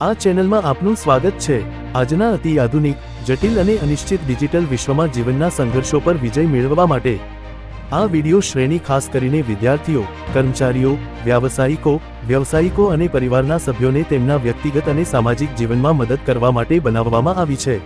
આ ચેનલમાં આપનું સ્વાગત છે. આજના અતિ આધુનિક, જટિલ અને અનિશ્ચિત ડિજિટલ વિશ્વમાં જીવનના સંઘર્ષો પર વિજય મેળવવા માટે આ વિડિયો શ્રેણી ખાસ કરીને વિદ્યાર્થીઓ, કર્મચારીઓ, વ્યાવસાયિકો, વ્યવસાયિકો અને પરિવારના સભ્યોને તેમના વ્યક્તિગત અને સામાજિક જીવનમાં મદદ કરવા માટે બનાવવામાં આવી છે.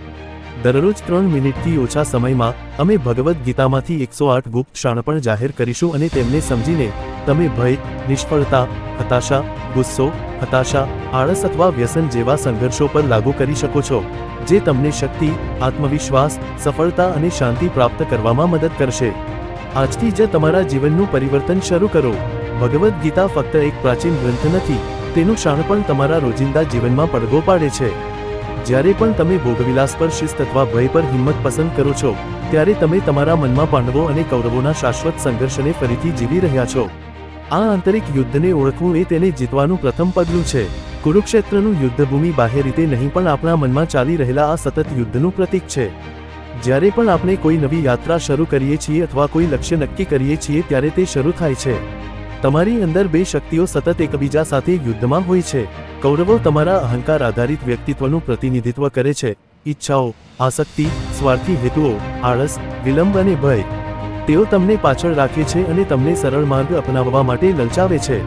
દરરોજ ત્રણ મિનિટથી ઓછા સમયમાં અમે ભગવદ્ ગીતામાંથી એકસો આઠ ગુપ્ત શાણપણ જાહેર કરીશું અને તેમને સમજીને તમે ભય, નિષ્ફળતા, હતાશા, ગુસ્સો, હતાશા, આળસ અથવા વ્યસન જેવા સંઘર્ષો પર લાગુ કરી શકો છો, જે તમને શક્તિ, આત્મવિશ્વાસ, સફળતા અને શાંતિ પ્રાપ્ત કરવામાં મદદ કરશે. આજથી જ તમારા જીવનનું પરિવર્તન શરૂ કરો. ભગવદ્ ગીતા ફક્ત એક પ્રાચીન ગ્રંથ નથી, તેનું શાણપણ તમારા રોજિંદા જીવનમાં પડઘો પાડે છે. જ્યારે પણ તમે ભોગવિલાસ પર શિસ્ત અથવા ભય પર હિંમત પસંદ કરો છો, ત્યારે તમે તમારા મનમાં પાંડવો અને કૌરવોના શાશ્વત સંઘર્ષને ફરીથી જીવી રહ્યા છો. આ આંતરિક યુદ્ધને ઓળખવું એ તેને જીતવાનું પ્રથમ પગલું છે. કુરુક્ષેત્રનું યુદ્ધભૂમિ બાહ્ય રીતે નહીં પણ આપણા મનમાં ચાલી રહેલા આ સતત યુદ્ધનું પ્રતીક છે. જ્યારે પણ આપણે કોઈ નવી યાત્રા શરૂ કરીએ છીએ અથવા કોઈ લક્ષ્ય નક્કી કરીએ છીએ ત્યારે તે શરૂ થાય છે. તમારી અંદર બે શક્તિઓ સતત એકબીજા સાથે યુદ્ધમાં હોય છે. કૌરવો તમારા અહંકાર આધારિત વ્યક્તિત્વનું પ્રતિનિધિત્વ કરે છે. ઈચ્છાઓ, આસક્તિ, સ્વાર્થી હેતુઓ, આળસ, વિલંબ અને ભય. તેઓ તમને પાછળ રાખે છે અને તમને સરળ માર્ગ અપનાવવા માટે લલચાવે છે.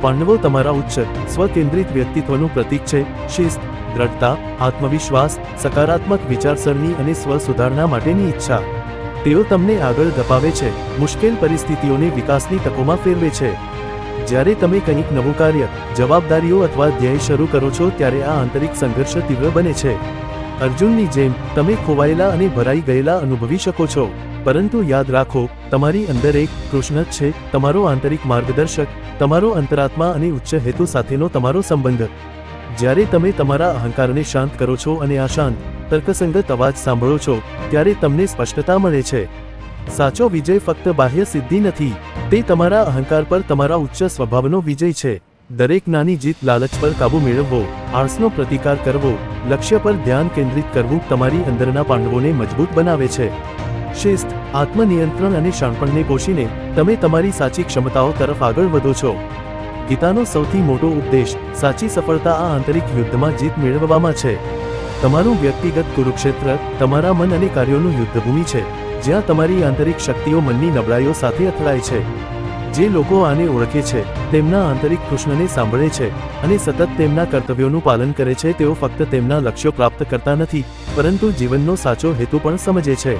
પાંડવો તમારા ઉચ્ચ, સ્વકેન્દ્રિત વ્યક્તિત્વનું પ્રતીક છે. શિસ્ત, દ્રઢતા, આત્મવિશ્વાસ, સકારાત્મક વિચારસરણી અને સ્વ સુધારણા માટેની ઈચ્છા. તેઓ તમને આગળ ધપાવે છે, મુશ્કેલ પરિસ્થિતિઓને વિકાસની તકોમાં ફેરવે છે. જ્યારે તમે કંઈક નવું કાર્ય, જવાબદારીઓ અથવા ધ્યેય શરૂ કરો છો, ત્યારે આ આંતરિક સંઘર્ષ તીવ્ર બને છે. અર્જુનની જેમ, તમે ખોવાયેલા અને ભરાઈ ગયેલા અનુભવી શકો છો. પરંતુ યાદ રાખો, તમારી અંદર એક કૃષ્ણ છે, તમારો આંતરિક માર્ગદર્શક, તમારો અંતરાત્મા અને ઉચ્ચ હેતુ સાથેનો તમારો સંબંધ. જ્યારે તમે તમારા અહંકારને શાંત કરો છો અને આ શાંત તર્કસંગત અવાજ સાંભળો છો, ત્યારે તમને સ્પષ્ટતા મળે છે. સાચો વિજય ફક્ત બાહ્ય સિદ્ધિ નથી, તે તમારા અહંકાર પર તમારા ઉચ્ચ સ્વભાવનો વિજય છે. દરેક નાની જીત લાલચ પર કાબુ મેળવવો, આળસનો પ્રતિકાર કરવો, લક્ષ્ય પર ધ્યાન કેન્દ્રિત કરવું તમારી અંદરના પાંડવોને મજબૂત બનાવે છે. શિસ્ત, આત્મનિયંત્રણ અને શાણપણને પોષીને તમે તમારી સાચી ક્ષમતાઓ તરફ આગળ વધો છો. ગીતાનો સૌથી મોટો ઉપદેશ સાચી સફળતા આ આંતરિક યુદ્ધમાં જીત મેળવવામાં છે. તમારું વ્યક્તિગત કુરુક્ષેત્ર તમારા મન અને કાર્યોનું યુદ્ધભૂમિ છે, જ્યાં તમારી આંતરિક શક્તિઓ મનની નબળાઈઓ સાથે અથડાય છે. જે લોકો આને ઓળખે છે, તેમના આંતરિક કૃષ્ણને સાંભળે છે અને સતત તેમના કર્તવ્યોનું પાલન કરે છે, તેઓ ફક્ત તેમના લક્ષ્યો પ્રાપ્ત કરતા નથી, પરંતુ જીવનનો સાચો હેતુ પણ સમજે છે.